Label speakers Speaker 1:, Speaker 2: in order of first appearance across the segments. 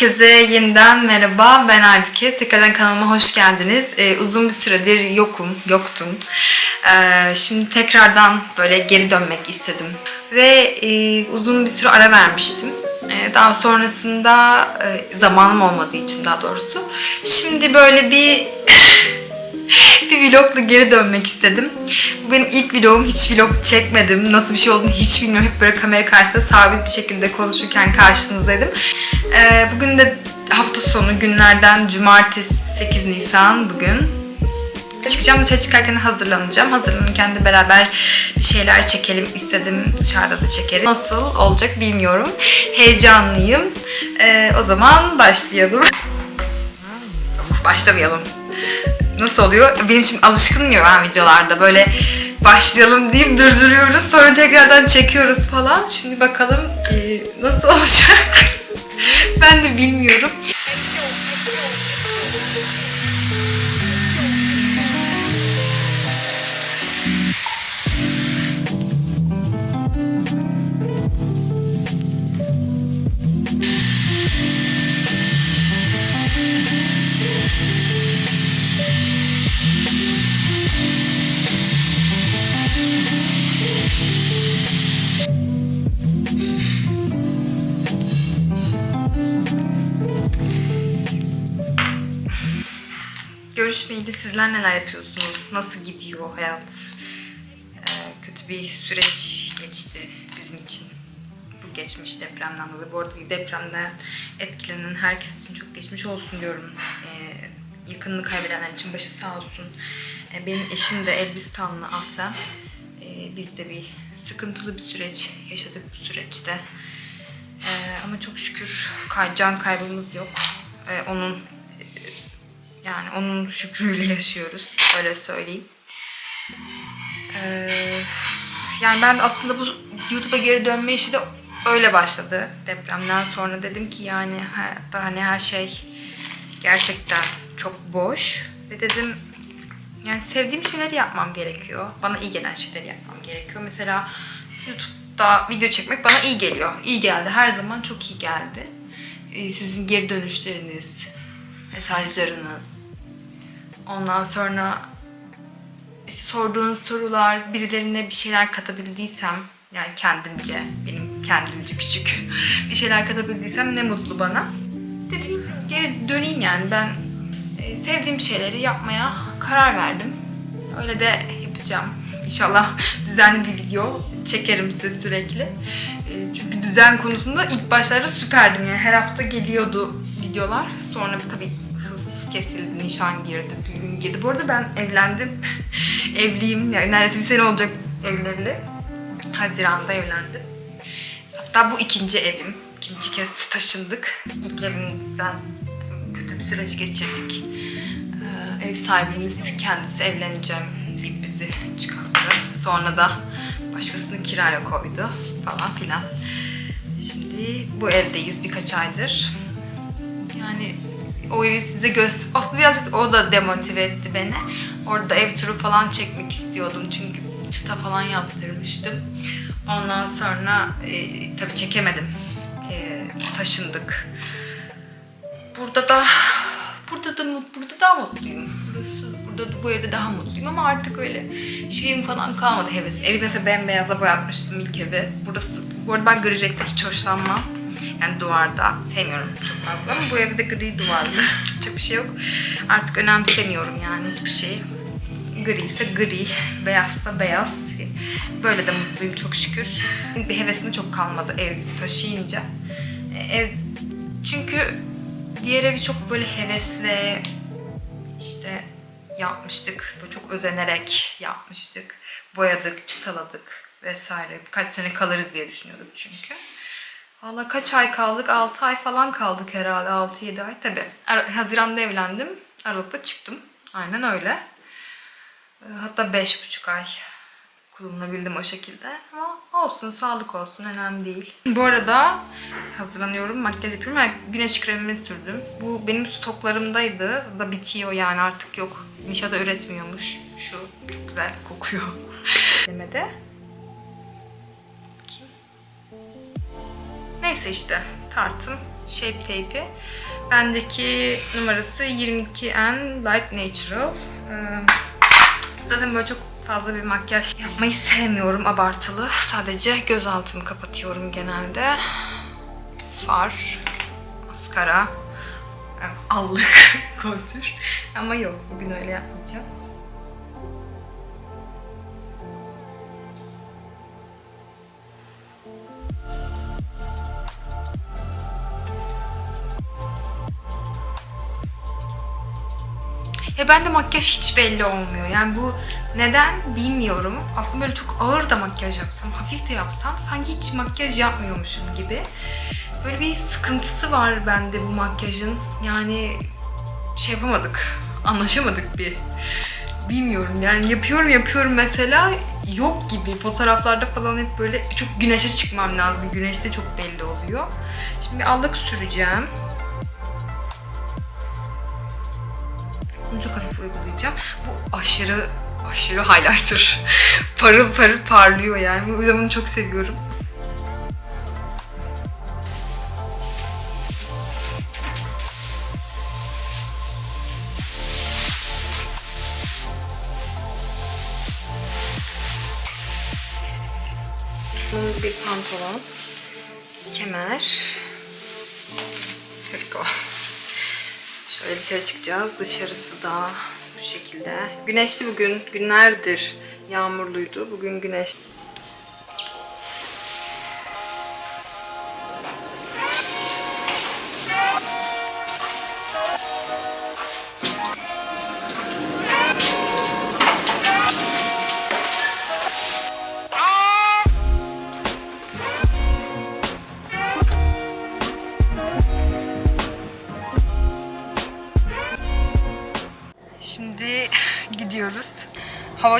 Speaker 1: Herkese yeniden merhaba. Ben Aybüke. Tekrardan kanalıma hoş geldiniz. Ee, uzun bir süredir yokum, yoktum. Ee, şimdi tekrardan böyle geri dönmek istedim. Ve e, uzun bir süre ara vermiştim. Ee, daha sonrasında e, zamanım olmadığı için daha doğrusu. Şimdi böyle bir bir vlogla geri dönmek istedim. Bu benim ilk vlogum. Hiç vlog çekmedim. Nasıl bir şey olduğunu hiç bilmiyorum. Hep böyle kamera karşısında sabit bir şekilde konuşurken karşınızdaydım. Ee, bugün de hafta sonu günlerden cumartesi 8 Nisan bugün. Çıkacağım dışarı çıkarken hazırlanacağım. Hazırlanırken de beraber bir şeyler çekelim istedim. Dışarıda da çekelim. Nasıl olacak bilmiyorum. Heyecanlıyım. Ee, o zaman başlayalım. Başlamayalım. Nasıl oluyor? Benim için alışkınım ya ben videolarda böyle başlayalım deyip durduruyoruz sonra tekrardan çekiyoruz falan. Şimdi bakalım e, nasıl olacak? ben de bilmiyorum. Görüşmeyeli sizler neler yapıyorsunuz? Nasıl gidiyor hayat? Ee, kötü bir süreç geçti bizim için. Bu geçmiş depremden dolayı. Bu arada depremden etkilenen herkes için çok geçmiş olsun diyorum. Ee, yakınını kaybedenler için başı sağ olsun. Ee, benim eşim de Elbistanlı aslen. Ee, biz de bir sıkıntılı bir süreç yaşadık bu süreçte. Ee, ama çok şükür can kaybımız yok. Ee, onun yani onun şükrüyle yaşıyoruz. Öyle söyleyeyim. Ee, yani ben aslında bu YouTube'a geri dönme işi de öyle başladı. Depremden sonra dedim ki yani hayatta hani her şey gerçekten çok boş. Ve dedim yani sevdiğim şeyleri yapmam gerekiyor. Bana iyi gelen şeyleri yapmam gerekiyor. Mesela YouTube'da video çekmek bana iyi geliyor. İyi geldi. Her zaman çok iyi geldi. Ee, sizin geri dönüşleriniz, mesajlarınız, ondan sonra işte sorduğunuz sorular, birilerine bir şeyler katabildiysem, yani kendimce, benim kendimce küçük bir şeyler katabildiysem ne mutlu bana. Dedim geri döneyim yani ben e, sevdiğim şeyleri yapmaya karar verdim. Öyle de yapacağım. İnşallah düzenli bir video çekerim size sürekli. E, Çünkü düzen konusunda ilk başlarda süperdim yani her hafta geliyordu videolar. Sonra tabii kesildi, nişan girdi, düğün girdi. Bu arada ben evlendim. Evliyim. Yani neredeyse bir sene olacak evleneli. Haziran'da evlendim. Hatta bu ikinci evim. İkinci kez taşındık. İlk evimizden kötü bir süreç geçirdik. Ee, ev sahibimiz kendisi evleneceğim deyip bizi çıkarttı. Sonra da başkasını kiraya koydu falan filan. Şimdi bu evdeyiz birkaç aydır. Yani o evi size göster... Aslında birazcık o da demotive etti beni. Orada ev turu falan çekmek istiyordum çünkü çıta falan yaptırmıştım. Ondan sonra e, tabii çekemedim. E, taşındık. Burada da burada da burada daha mutluyum. Burası burada da- bu evde daha mutluyum ama artık öyle şeyim falan kalmadı heves. Evi mesela bembeyaza boyatmıştım ilk evi. Burası bu arada ben gri renkten hiç hoşlanmam. Yani duvarda sevmiyorum çok fazla ama bu evde gri duvarlı. çok bir şey yok. Artık önemsemiyorum yani hiçbir şeyi. Gri ise gri, beyazsa beyaz. Böyle de mutluyum çok şükür. Bir hevesim çok kalmadı ev taşıyınca. E, Ev çünkü diğer evi çok böyle hevesle işte yapmıştık. Böyle çok özenerek yapmıştık. Boyadık, çıtaladık vesaire. Birkaç sene kalırız diye düşünüyorduk çünkü. Valla kaç ay kaldık? 6 ay falan kaldık herhalde. 6-7 ay. Tabii. Ar- Haziran'da evlendim. Aralıkta çıktım. Aynen öyle. Ee, Hatta beş buçuk ay kullanabildim o şekilde. Ama olsun, sağlık olsun. Önemli değil. Bu arada hazırlanıyorum, makyaj yapıyorum. Yani güneş kremimi sürdüm. Bu benim stoklarımdaydı. Da bitiyor yani artık yok. Mişa da üretmiyormuş. Şu çok güzel kokuyor. Demede. Neyse işte tartım Shape Tape'i. Bendeki numarası 22N Light Natural. Ee, Zaten böyle çok fazla bir makyaj yapmayı sevmiyorum abartılı. Sadece göz altımı kapatıyorum genelde. Far, maskara, e, allık, kontür. Ama yok bugün öyle yapmayacağız. Bende makyaj hiç belli olmuyor. Yani bu neden bilmiyorum. Aslında böyle çok ağır da makyaj yapsam, hafif de yapsam sanki hiç makyaj yapmıyormuşum gibi. Böyle bir sıkıntısı var bende bu makyajın. Yani şey yapamadık. Anlaşamadık bir. Bilmiyorum yani yapıyorum yapıyorum mesela yok gibi. Fotoğraflarda falan hep böyle çok güneşe çıkmam lazım. Güneşte çok belli oluyor. Şimdi allık süreceğim. Bunu çok hafif uygulayacağım. Bu aşırı aşırı highlighter. parıl parıl parlıyor yani. O yüzden bunu çok seviyorum. Bir pantolon, kemer. Go. Şöyle dışarı çıkacağız. Dışarısı da bu şekilde. Güneşli bugün. Günlerdir yağmurluydu. Bugün güneş.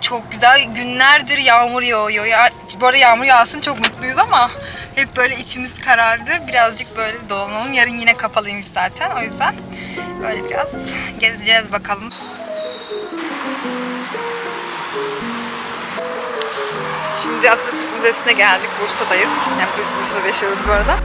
Speaker 1: Çok güzel. Günlerdir yağmur yağıyor. Ya, bu arada yağmur yağsın çok mutluyuz ama hep böyle içimiz karardı. Birazcık böyle dolanalım. Yarın yine kapalıymış zaten. O yüzden böyle biraz gezeceğiz bakalım. Şimdi Atatürk Müzesi'ne geldik. Bursa'dayız. Yani biz Bursa'da yaşıyoruz bu arada.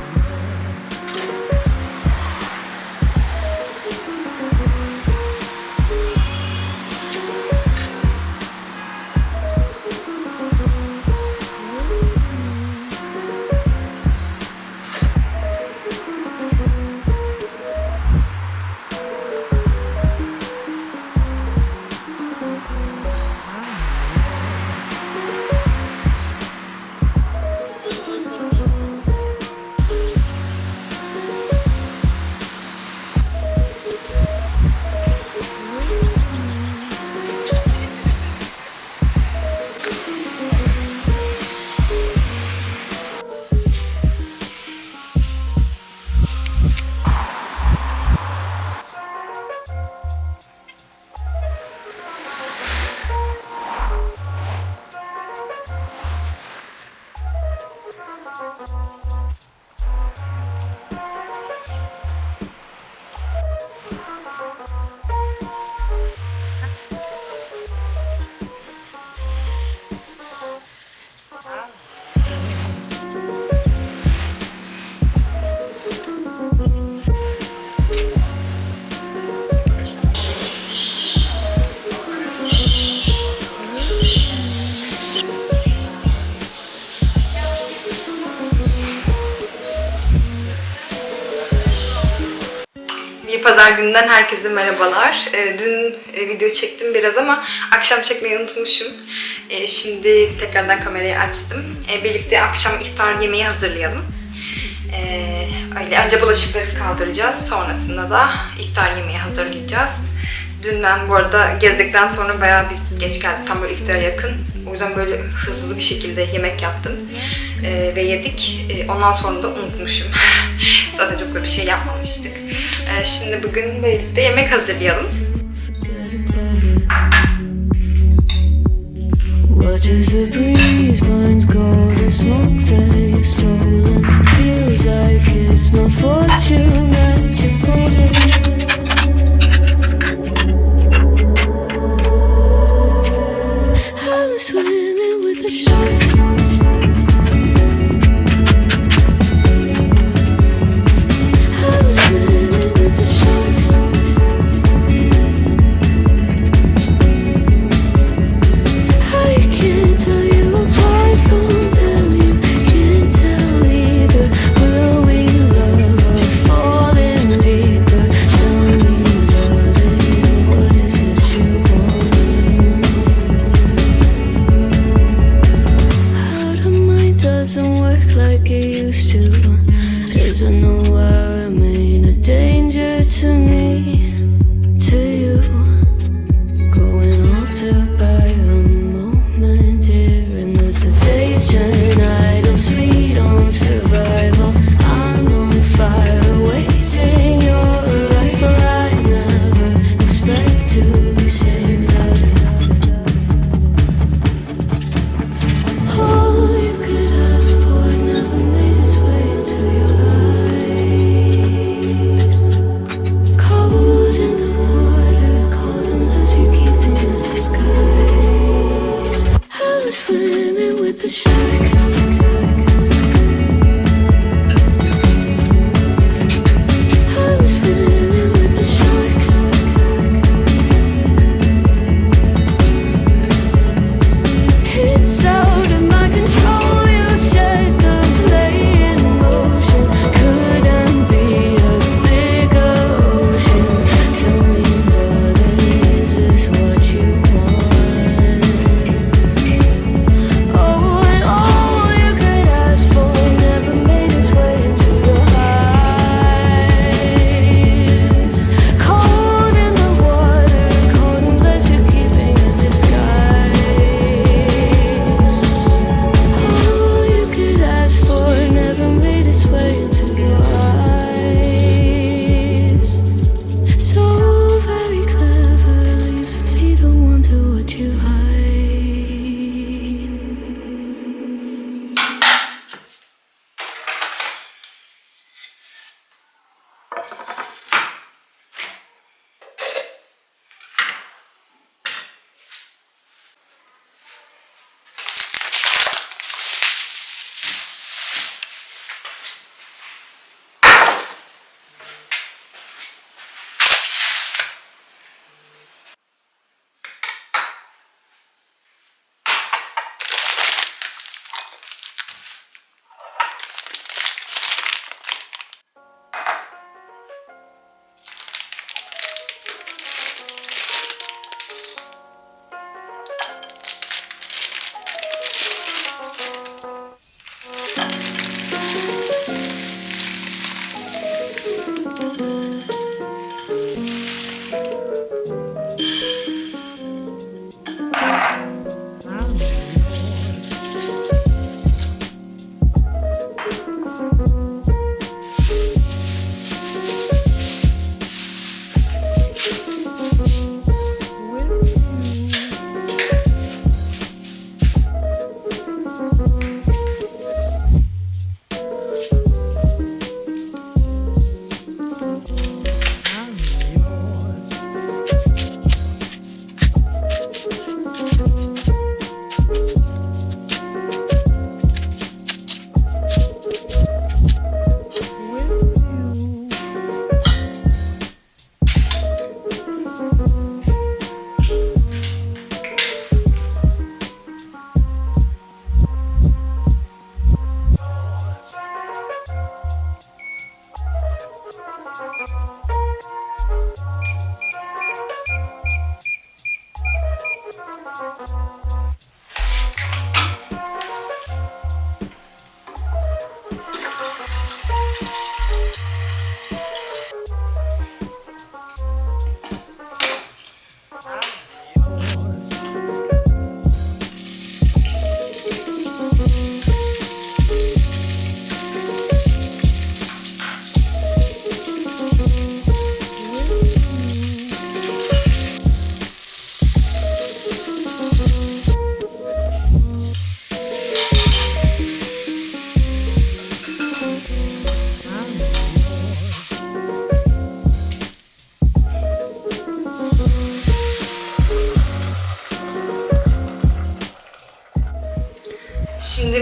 Speaker 1: Pazar gününden herkese merhabalar. Ee, dün e, video çektim biraz ama akşam çekmeyi unutmuşum. Ee, şimdi tekrardan kamerayı açtım. Ee, birlikte akşam iftar yemeği hazırlayalım. Öyle önce bulaşıkları kaldıracağız. Sonrasında da iftar yemeği hazırlayacağız. Dün ben bu arada gezdikten sonra bayağı biz geç geldik. Tam böyle iftara yakın. O yüzden böyle hızlı bir şekilde yemek yaptım. Ee, ve yedik. Ee, ondan sonra da unutmuşum. Zaten çok da bir şey yapmamıştık. Ee, şimdi bugün birlikte yemek hazırlayalım.
Speaker 2: Watches the breeze, burns gold and smoke that you've stolen. Feels like it's my fortune that you're folding.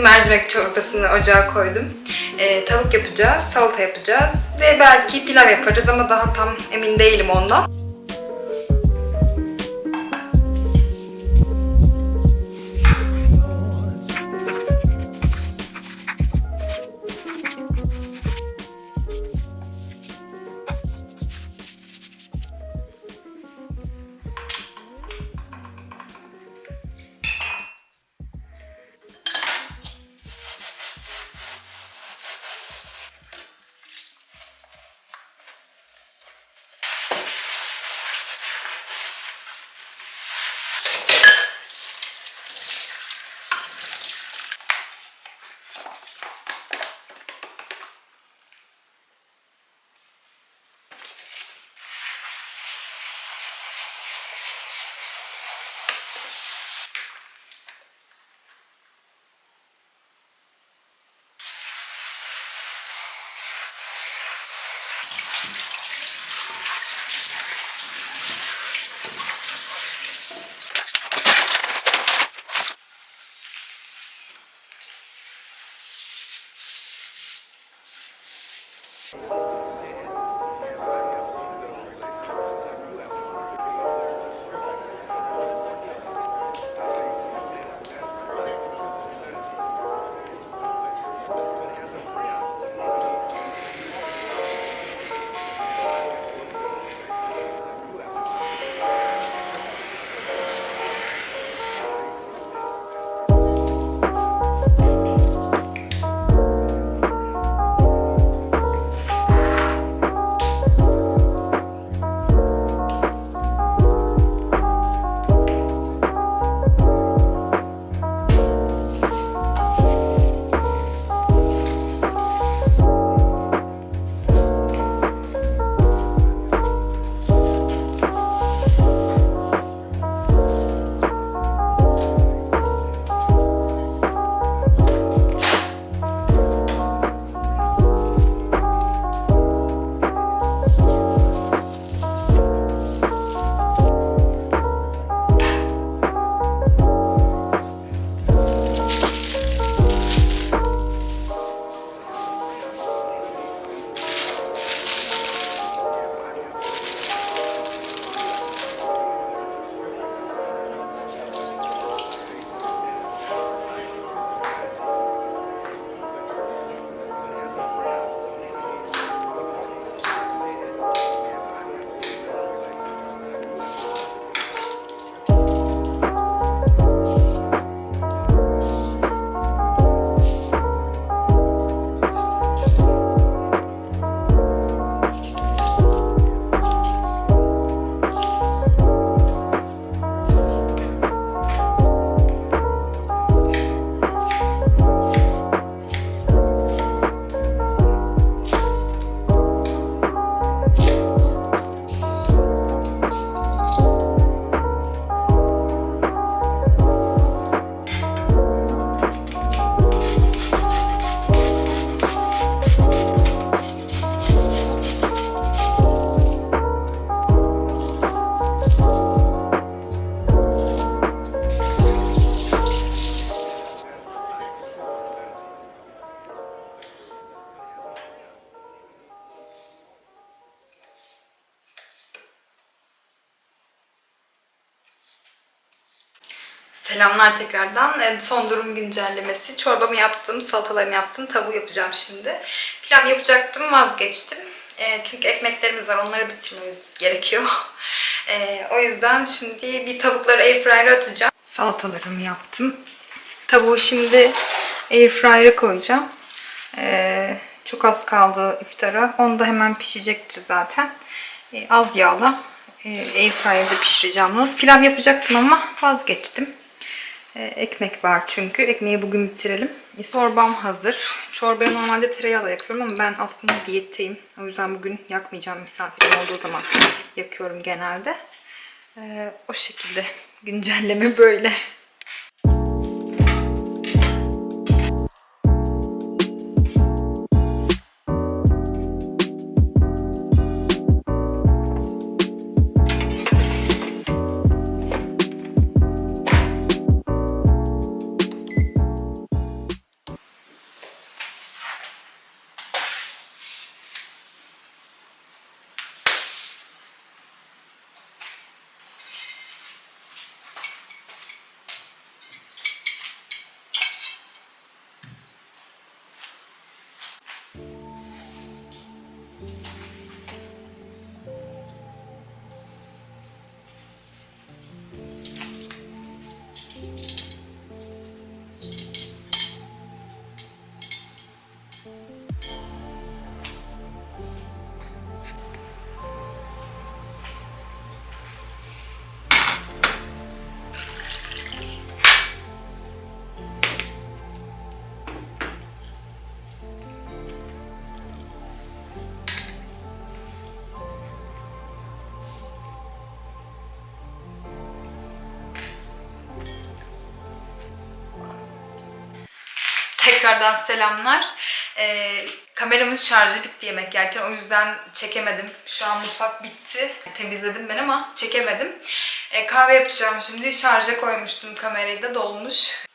Speaker 1: Mercimek çorbasını ocağa koydum. Ee, tavuk yapacağız, salata yapacağız ve belki pilav yaparız ama daha tam emin değilim ondan. Thank you. Selamlar tekrardan. Ee, Son durum güncellemesi. Çorbamı yaptım, salatalarını yaptım, tavuğu yapacağım şimdi. Pilav yapacaktım, vazgeçtim. Ee, Çünkü ekmeklerimiz var, onları bitirmemiz gerekiyor. Ee, O yüzden şimdi bir tavukları airfryer'a atacağım. Salatalarımı yaptım. Tavuğu şimdi airfryer'a koyacağım. Çok az kaldı iftara. Onu da hemen pişecektir zaten. E, az yağla e, airfryer'da pişireceğim bunu. Pilav yapacaktım ama vazgeçtim. E, ekmek var çünkü. Ekmeği bugün bitirelim. Çorbam hazır. Çorbaya normalde tereyağla yakıyorum ama ben aslında diyetteyim. O yüzden bugün yakmayacağım misafirim olduğu zaman yakıyorum genelde. E, o şekilde güncelleme böyle. Tekrardan selamlar. Ee, kameramın şarjı bitti yemek yerken o yüzden çekemedim. Şu an mutfak bitti. Temizledim ben ama çekemedim. Ee, kahve yapacağım şimdi. Şarja koymuştum kamerayı da dolmuş.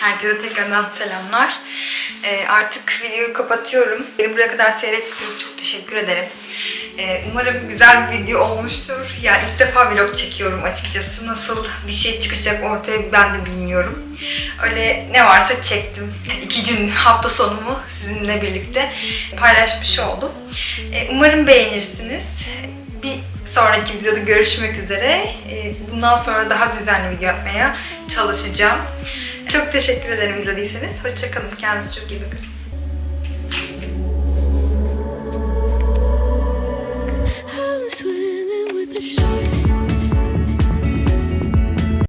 Speaker 1: Herkese tekrardan selamlar. Ee, artık videoyu kapatıyorum. Beni buraya kadar seyrettiğiniz çok teşekkür ederim. Ee, umarım güzel bir video olmuştur. Ya ilk defa vlog çekiyorum açıkçası. Nasıl bir şey çıkacak ortaya ben de bilmiyorum. Öyle ne varsa çektim. İki gün hafta sonumu sizinle birlikte paylaşmış oldum. Ee, umarım beğenirsiniz. Bir sonraki videoda görüşmek üzere. Ee, Bundan sonra daha düzenli video yapmaya çalışacağım. Çok teşekkür ederim izlediyseniz. Hoşçakalın. Kendinize çok iyi bakın. Swimming with the shark.